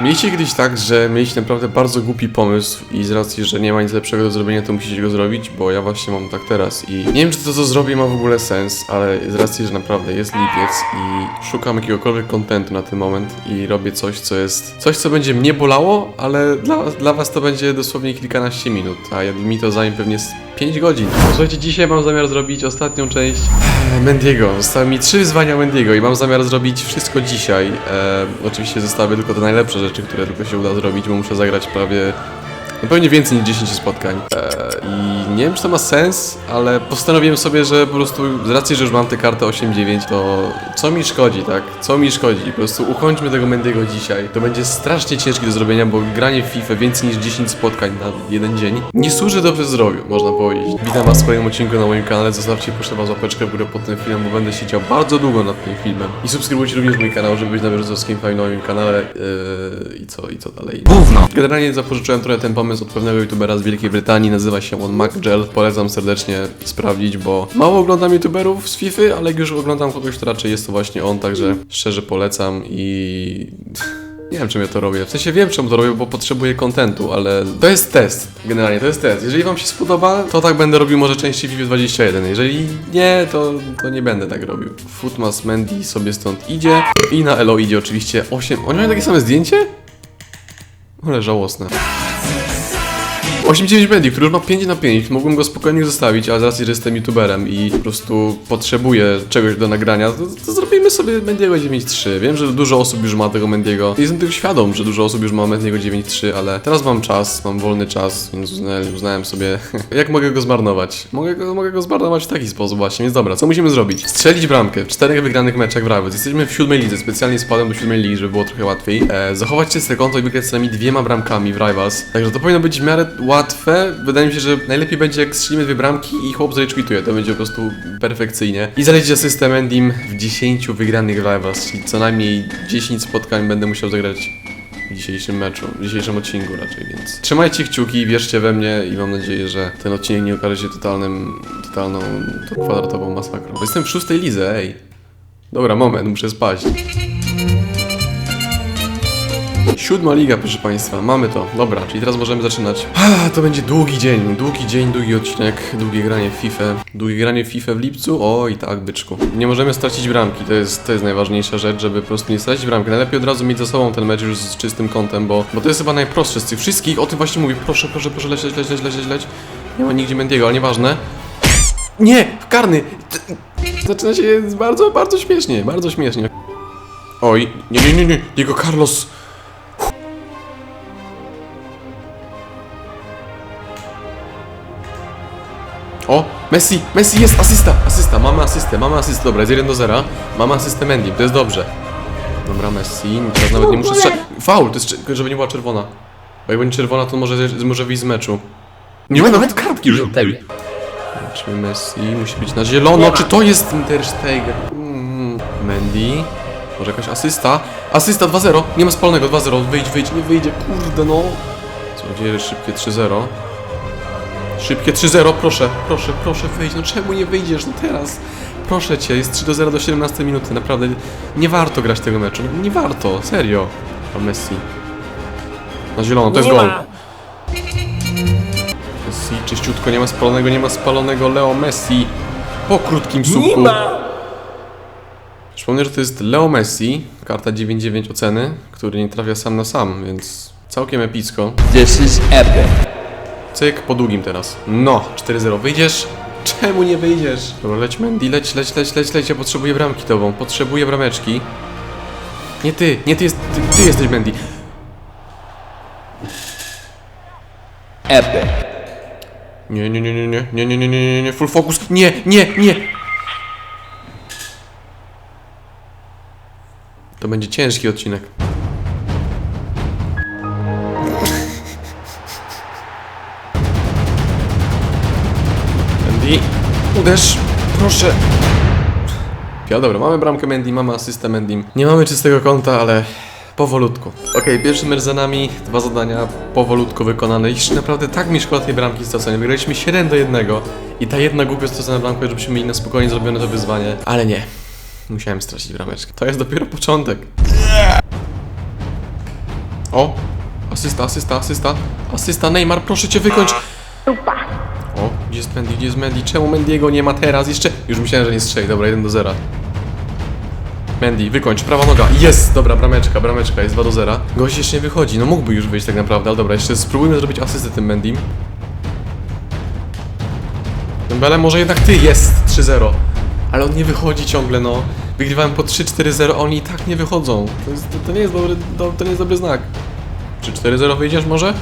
Mieliście kiedyś tak, że mieliście naprawdę bardzo głupi pomysł i z racji, że nie ma nic lepszego do zrobienia, to musicie go zrobić, bo ja właśnie mam tak teraz i nie wiem, czy to, co zrobię, ma w ogóle sens, ale z racji, że naprawdę jest lipiec i szukam jakiegokolwiek kontentu na ten moment i robię coś, co jest, coś, co będzie mnie bolało, ale dla, dla was to będzie dosłownie kilkanaście minut, a mi to zajmie pewnie z 5 godzin. Słuchajcie, dzisiaj mam zamiar zrobić ostatnią część e, Mendiego. Zostały mi trzy wyzwania Mendiego i mam zamiar zrobić wszystko dzisiaj. E, oczywiście zostawię tylko te najlepsze rzeczy, które tylko się uda zrobić, bo muszę zagrać prawie no pewnie więcej niż 10 spotkań. E, I nie wiem, czy to ma sens, ale postanowiłem sobie, że po prostu z racji, że już mam tę kartę 8-9, to co mi szkodzi, tak? Co mi szkodzi? Po prostu ukończmy tego Mendiego dzisiaj. To będzie strasznie ciężkie do zrobienia, bo granie w FIFA więcej niż 10 spotkań na jeden dzień nie służy dobrze zdrowiu, można powiedzieć. Witam Was w kolejnym odcinku na moim kanale. Zostawcie proszę Was łapeczkę w górę pod tym filmem, bo będę siedział bardzo długo nad tym filmem. I subskrybujcie również mój kanał, żeby być na bieżąco z kim na moim kanale. Yy, I co, i co dalej? Gówno. Generalnie zapożyczyłem trochę ten pomysł od pewnego youtubera z Wielkiej Brytanii, nazywa się on MacGel. Polecam serdecznie sprawdzić, bo mało oglądam youtuberów z FIFA, ale jak już oglądam kogoś, to raczej jest to właśnie on, także szczerze polecam i... Nie wiem, czym ja to robię. W sensie wiem, czemu to robię, bo potrzebuję kontentu, ale to jest test. Generalnie to jest test. Jeżeli wam się spodoba, to tak będę robił może częściej w FIFA 21. Jeżeli nie, to, to nie będę tak robił. Footmas Mandy sobie stąd idzie i na Elo idzie oczywiście 8. Oni mają takie same zdjęcie? Ale żałosne. 8-9 Mandy, który ma 5 na 5, mógłbym go spokojnie zostawić, ale z racji, że jestem youtuberem i po prostu potrzebuję czegoś do nagrania, to, to zrobimy sobie Mendiego 9.3. Wiem, że dużo osób już ma tego Mendiego. Jestem tego świadom, że dużo osób już ma Mendiego 9.3, ale teraz mam czas, mam wolny czas, więc uznałem, sobie, jak mogę go zmarnować. Mogę go, mogę go zmarnować w taki sposób właśnie, więc dobra, co musimy zrobić? Strzelić bramkę w czterech wygranych meczach w Ravens. Jesteśmy w siódmej lidze, specjalnie spadłem do siódmej ligi, żeby było trochę łatwiej. E, zachować czyste konto i wygrać co najmniej dwiema bramkami w Rivals. Także to powinno być w miarę łatwe. Wydaje mi się, że najlepiej będzie jak strzelimy dwie bramki i chłop zrage quituje. To będzie po prostu perfekcyjnie. I zalecić asystę Mendim w 10 wygranych Rivals, czyli co najmniej 10 spotkań będę musiał zagrać w dzisiejszym meczu, w dzisiejszym odcinku raczej, więc trzymajcie kciuki, wierzcie we mnie i mam nadzieję, że ten odcinek nie okaże się totalnym, totalną, to kwadratową masakrą. Jestem w szóstej lidze, ej. Dobra, moment, muszę spaść. Siódma liga, proszę Państwa, mamy to. Dobra, czyli teraz możemy zaczynać. Ah, to będzie długi dzień, długi dzień, długi odcinek, długie granie w FIFA. Długie granie w FIFA w lipcu? Oj, tak, byczku. Nie możemy stracić bramki, to jest, to jest najważniejsza rzecz, żeby po prostu nie stracić bramki. Najlepiej od razu mieć za sobą ten mecz już z czystym kątem, bo, bo to jest chyba najprostsze z tych wszystkich. O tym właśnie mówię, proszę, proszę, proszę, leć, leć, leć, leć. Nie ma nigdzie Mendiego, ale nieważne. Nie, karny! Zaczyna się bardzo, bardzo śmiesznie, bardzo śmiesznie. Oj, nie, nie, nie, nie, Diego Carlos. Messi, Messi jest, asysta, asysta, mamy asystę, mamy asystę, dobra, jest 1 do 0, mamy asystę Mendy, to jest dobrze. Dobra, Messi, teraz nawet nie muszę strzelać, faul, to jest, żeby nie była czerwona. Bo jak będzie czerwona, to może, może wyjść z meczu. Nie ma nawet kartki żółtej. Zobaczmy Messi, musi być na zielono, czy to jest Ter Stegen? Mm, Mendy, może jakaś asysta, asysta 2-0, nie ma spalonego, 2-0, wyjdź, wyjdź, nie wyjdzie, kurde no. Co dzieje, szybkie 3-0. Szybkie 3-0, proszę, proszę, proszę wyjść. No czemu nie wyjdziesz? No teraz. Proszę cię, jest 3 do 0 do 17 minuty, naprawdę nie warto grać tego meczu. Nie warto, serio. A Messi. Na zielono, to jest gol. Messi, czyściutko, nie ma spalonego, nie ma spalonego. Leo Messi po krótkim suku. Przypomnę, że to jest Leo Messi, karta 9-9 oceny, który nie trafia sam na sam, więc całkiem epicko. This is epic. Cyk, po długim teraz. No, 4-0. Wyjdziesz? Czemu nie wyjdziesz? Dobra, leć Mendy, leć, leć, leć, leć, leć. Ja potrzebuję bramki tobą. Potrzebuję brameczki. Nie ty, nie ty, jest, ty, ty jesteś Mendy. Epic. Nie, nie, nie, nie, nie, nie, nie, nie, nie, nie, nie, full focus. Nie, nie, nie. To będzie ciężki odcinek. Mendy, uderz, proszę. Ja dobra, mamy bramkę Mendy, mamy asystę Mendy. Nie mamy czystego konta, ale powolutku. Okej, pierwszy mecz za nami, dwa zadania powolutku wykonane. I naprawdę tak mi szkoda tej bramki stracenia. Wygraliśmy 7 do 1 i ta jedna głupia stracona bramka, żebyśmy mieli na spokojnie zrobione to wyzwanie. Ale nie. Musiałem stracić brameczkę. To jest dopiero początek. O! Asysta, asysta, asysta. Asysta, Neymar, proszę cię wykończ. O, gdzie jest Mendy, gdzie jest Mendy? Czemu Mendiego nie ma teraz? Jeszcze... Już myślałem, że nie strzeli. Dobra, 1 do 0. Mendy, wykończ, prawa noga. Jest! Dobra, brameczka, brameczka, jest 2 do 0. Gość jeszcze nie wychodzi, no mógłby już wyjść tak naprawdę, ale dobra, jeszcze spróbujmy zrobić asystę tym Mendim. Dembele, może jednak ty, jest! 3-0. Ale on nie wychodzi ciągle, no. Wygrywałem po 3-4-0, a oni i tak nie wychodzą. To, jest, to, to nie jest dobry, do, to nie jest dobry znak. Czy 4-0 wyjdziesz może?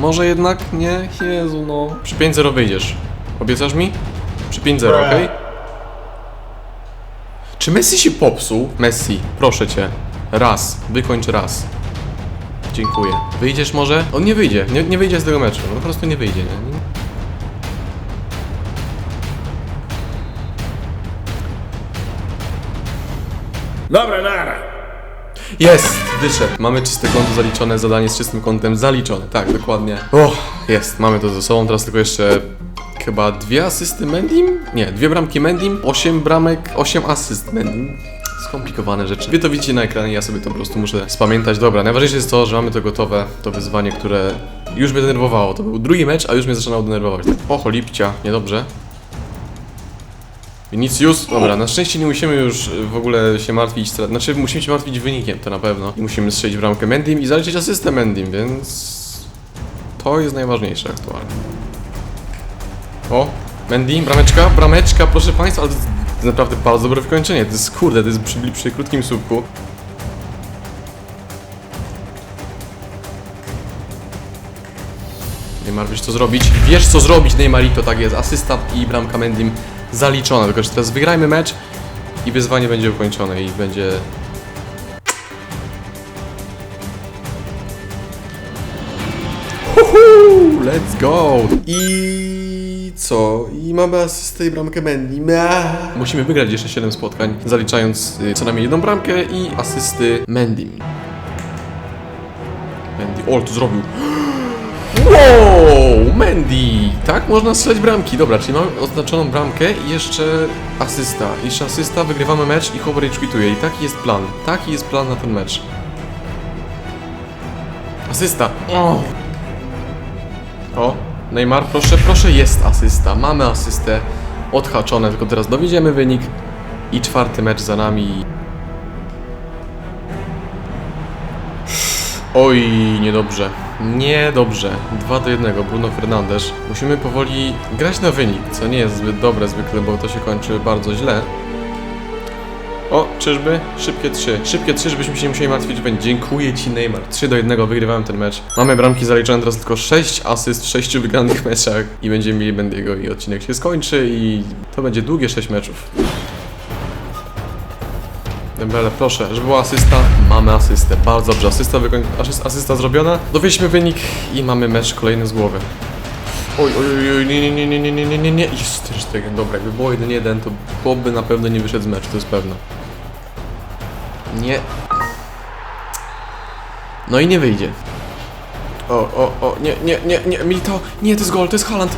Może jednak? Nie? Jezu, no. Przy 5-0 wyjdziesz. Obiecasz mi? Przy 5-0, okej? Czy Messi się popsuł? Messi, proszę cię. Raz. Wykończ raz. Dziękuję. Wyjdziesz może? On nie wyjdzie. Nie, nie wyjdzie z tego meczu. No po prostu nie wyjdzie. Nie? Nie- Dobra, nara. Jest! Wyszedł. Mamy czyste konto zaliczone, zadanie z czystym kątem zaliczone. Tak, dokładnie. O, jest. Mamy to ze sobą. Teraz tylko jeszcze chyba dwie asysty Mendim? Nie, dwie bramki Mendim, osiem bramek, osiem asyst Mendim. Skomplikowane rzeczy. Wy to widzicie na ekranie, ja sobie to po prostu muszę spamiętać. Dobra, najważniejsze jest to, że mamy to gotowe, to wyzwanie, które już mnie denerwowało. To był drugi mecz, a już mnie zaczynało denerwować. Oho, lipcia, niedobrze. Vinicius, dobra, na szczęście nie musimy już w ogóle się martwić, stra- znaczy musimy się martwić wynikiem, to na pewno. I musimy strzelić bramkę Mendim i zaliczyć asystę Mendim, więc to jest najważniejsze aktualnie. O, Mendy, brameczka, brameczka, proszę Państwa, ale to jest to naprawdę bardzo dobre wykończenie, to jest kurde, to jest przy, przy krótkim słupku. Neymar, wiesz co zrobić? Wiesz co zrobić, Neymarito, tak jest, asysta i bramka Mendim zaliczona, tylko że teraz wygrajmy mecz i wyzwanie będzie ukończone i będzie... Uhu, let's go! I co? I mamy asystę i bramkę Mendy. Musimy wygrać jeszcze 7 spotkań, zaliczając y, co najmniej jedną bramkę i asysty Mendy. Mendy, o, to zrobił. Wow, Mandy! Tak, można strzelać bramki. Dobra, czyli mamy oznaczoną bramkę i jeszcze asysta. Jeszcze asysta, wygrywamy mecz i coverage quituje. I taki jest plan. Taki jest plan na ten mecz. Asysta. O, o Neymar, proszę, proszę, jest asysta. Mamy asystę. Odhaczone, tylko teraz dowiedziemy wynik. I czwarty mecz za nami. Oj, niedobrze. Niedobrze. 2 do 1, Bruno Fernandes. Musimy powoli grać na wynik, co nie jest zbyt dobre zwykle, bo to się kończy bardzo źle. O, czyżby? Szybkie 3. Szybkie 3, żebyśmy się nie musieli martwić, będzie. Dziękuję Ci, Neymar. 3 do 1, wygrywałem ten mecz. Mamy bramki zaliczone teraz tylko 6 asyst w 6 wygranych meczach i będziemy mieli Bendiego i odcinek się skończy i to będzie długie 6 meczów. Dembele, proszę, żeby była asysta. Mamy asystę. Bardzo dobrze. Asysta, wykoń... asyst- asysta zrobiona. Dowiedźmy wynik i mamy mecz kolejny z głowy. Oj, oj, oj, nie, nie, nie, nie, nie, nie, nie, nie. Jest też tego. Dobra, jakby było 1-1, to Bob by na pewno nie wyszedł z meczu, to jest pewne. Nie. No i nie wyjdzie. O, o, o, nie, nie, nie, nie, mi to, nie, to jest gol, to jest Haaland.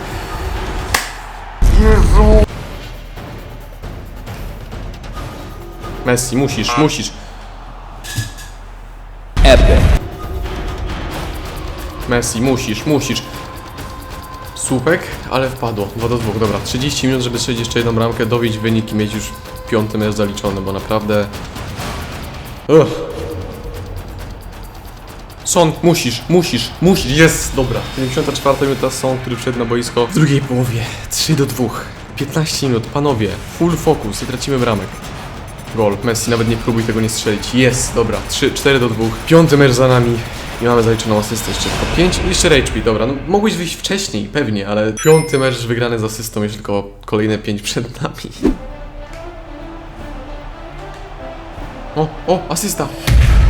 Messi, musisz, musisz. Messi, musisz, musisz. Słupek, ale wpadło. 2 do 2, dobra. 30 minut, żeby strzelić jeszcze jedną bramkę, dowieść wynik i mieć już piąty mecz zaliczony, bo naprawdę... Ugh. Son, musisz, musisz, musisz, jest, dobra. 74 minuta Son, który wszedł na boisko w drugiej połowie. 3 do 2. 15 minut, panowie, full focus i tracimy bramek. Gol, Messi, nawet nie próbuj tego nie strzelić. Jest, dobra, 3, 4 do 2. Piąty mecz za nami. I mamy zaliczoną asystę jeszcze tylko 5 i jeszcze Rage dobra, no mogłeś wyjść wcześniej, pewnie, ale piąty mecz wygrany z asystą, jeszcze tylko kolejne 5 przed nami. O, o, asysta!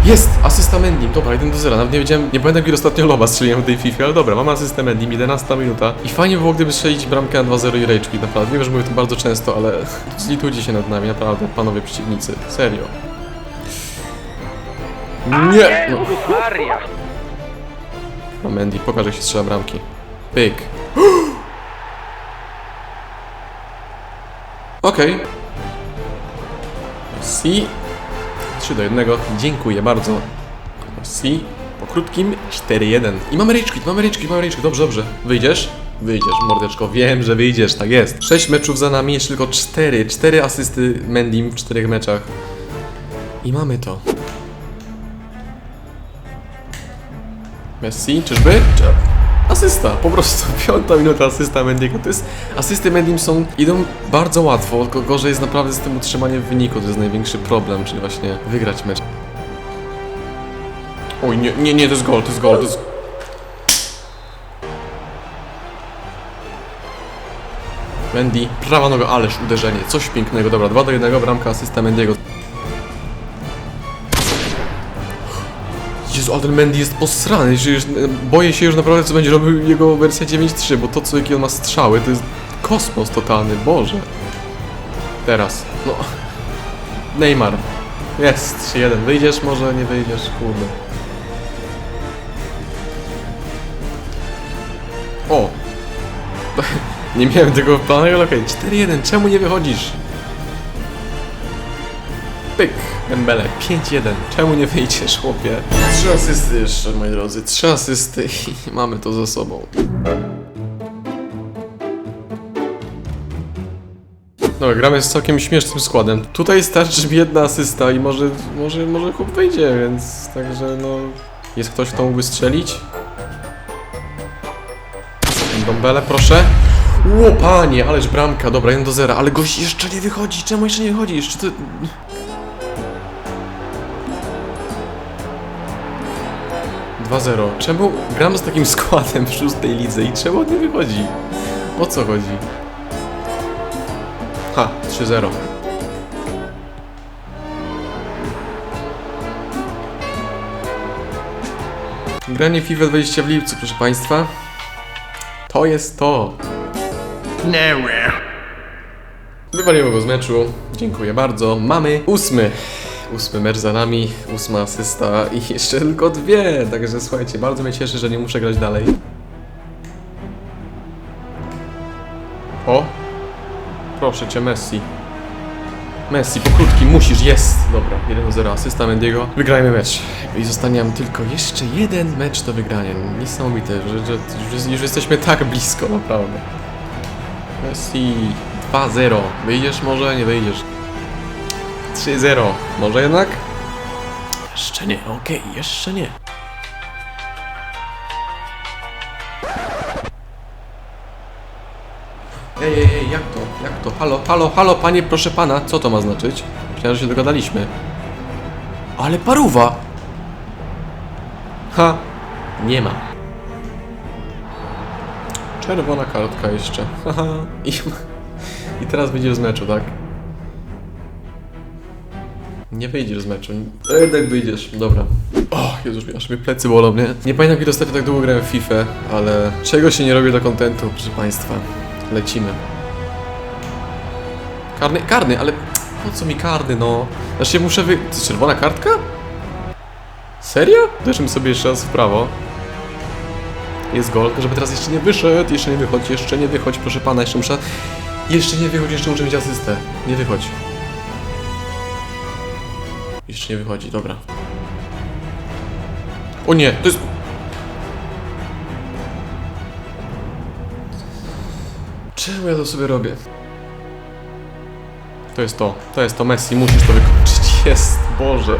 Jest! Asysta Mendim, dobra, 1 do 0, nawet nie wiedziałem, nie pamiętam kiedy ostatnio loba strzeliłem w tej FIFA, ale dobra, mamy asystę Mendim, 11 minuta. I fajnie by było, gdyby strzelić bramkę na 2-0 i Rage Quit, naprawdę, wiem, że mówię to bardzo często, ale zlitujcie się nad nami, naprawdę, panowie przeciwnicy, serio. Nie! No. Maria. No Mandy, pokaż jak się strzela bramki. Pyk. Okej. Si. 3 do 1. Dziękuję bardzo. Si. Po krótkim 4-1. I mamy rage quit, mamy rage quit, mamy rage quit. Dobrze, dobrze. Wyjdziesz? Wyjdziesz, mordeczko. Wiem, że wyjdziesz, tak jest. 6 meczów za nami, jeszcze tylko 4. 4 asysty Mendim w 4 meczach. I mamy to. Messi, czyżby? Czy... Asysta, po prostu. Piąta minuta asysta Mendiego. To jest... Asysty Mendim są... idą bardzo łatwo, tylko gorzej jest naprawdę z tym utrzymaniem wyniku. To jest największy problem, czyli właśnie wygrać mecz. Oj, nie, nie, nie, to jest gol, to jest gol, to jest... Mendy, prawa noga, ależ uderzenie, coś pięknego, dobra, 2 do 1, bramka, asysta Mendiego. Jezu, ale ten Mendy jest posrany, już, boję się już naprawdę, co będzie robił jego wersja 9.3, bo to, co jakie on ma strzały, to jest kosmos totalny, Boże. Teraz, no... Neymar. Jest, 3-1, wyjdziesz, może nie wyjdziesz, kurde. O! Nie miałem tego w planach, ale okej, 4-1, czemu nie wychodzisz? Pyk, Dembele, 5-1. Czemu nie wyjdziesz, chłopie? Trzy asysty jeszcze, moi drodzy. Trzy asysty i mamy to za sobą. No, gramy z całkiem śmiesznym składem. Tutaj starczy mi jedna asysta i może, może, może chłop wyjdzie, więc także no... Jest ktoś, kto mógłby strzelić? Dąbele, proszę. Łopanie, ależ bramka, dobra, 1 do 0, ale gość jeszcze nie wychodzi, czemu jeszcze nie wychodzisz? Czy to 2-0. Czemu gram z takim składem w szóstej lidze i czemu on nie wychodzi? O co chodzi? Ha, 3-0. Granie FIFA 20 w lipcu, proszę Państwa. To jest to. Nie, Wywaliłem go z meczu. Dziękuję bardzo. Mamy ósmy. Ósmy mecz za nami, ósma asysta i jeszcze tylko dwie. Także słuchajcie, bardzo mnie cieszy, że nie muszę grać dalej. O! Proszę cię, Messi. Messi, po krótkim, musisz, jest! Dobra, 1-0, asysta Mendiego. Wygrajmy mecz. I zostanie nam tylko jeszcze jeden mecz do wygrania. Niesamowite, że, że już, już jesteśmy tak blisko, naprawdę. Messi 2-0. Wyjdziesz może? Nie wyjdziesz. 3-0. Może jednak? Jeszcze nie, okej, jeszcze nie. Ej, ej, ej, jak to? Jak to? Halo, halo, halo, panie, proszę pana, co to ma znaczyć? Myślałem, że się dogadaliśmy. Ale paruwa! Ha! Nie ma. Czerwona kartka jeszcze. Haha. I, I teraz wyjdziesz z meczu, tak? Nie wyjdziesz z meczu. Jednak wyjdziesz. Dobra. O, Jezus, aż mnie plecy bolą, nie? Nie pamiętam, kiedy ostatnio tak długo grałem w FIFA, ale czego się nie robi dla kontentu, proszę Państwa. Lecimy. Karny, karny, ale po co mi karny, no? Znaczy muszę wy... To jest czerwona kartka? Serio? Uderzymy sobie jeszcze raz w prawo. Jest gol, żeby teraz jeszcze nie wyszedł, jeszcze nie wychodź, jeszcze nie wychodź, proszę pana, jeszcze muszę... Jeszcze nie wychodź, jeszcze muszę mieć asystę. Nie wychodź. Jeszcze nie wychodzi, dobra. O nie, to jest... Czemu ja to sobie robię? To jest to, to jest to Messi, musisz to wykończyć. Jest, Boże.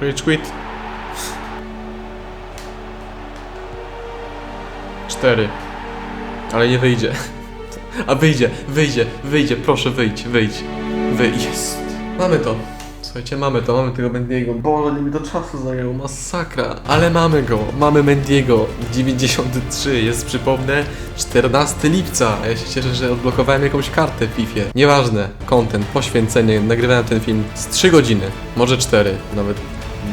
Rage quit. Cztery. Ale nie wyjdzie. A wyjdzie, wyjdzie, wyjdzie, proszę wyjdź, wyjdź. Jest. Mamy to. Słuchajcie, mamy to, mamy tego Mendiego. Boże, nie mi to czasu zajęło, masakra. Ale mamy go, mamy Mendiego. 93, jest przypomnę 14 lipca. Ja się cieszę, że odblokowałem jakąś kartę w FIFA. Nieważne, content, poświęcenie, nagrywałem ten film z 3 godziny, może 4, nawet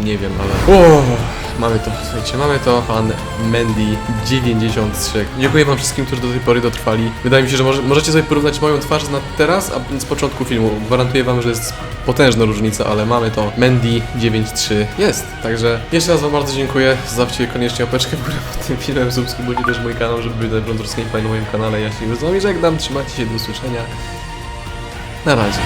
nie wiem, ale... O, mamy to, słuchajcie, mamy to. Pan Mendy 93. Dziękuję wam wszystkim, którzy do tej pory dotrwali. Wydaje mi się, że może, możecie sobie porównać moją twarz na teraz, a z początku filmu. Gwarantuję wam, że jest potężna różnica, ale mamy to. Mendy 93 jest. Także jeszcze raz wam bardzo dziękuję. Zostawcie koniecznie opeczkę w górę pod tym filmem. Subskrybujcie też mój kanał, żeby być na bieżąco z gameplay na moim kanale. Ja się już z wami żegnam. Trzymajcie się, do usłyszenia. Na razie.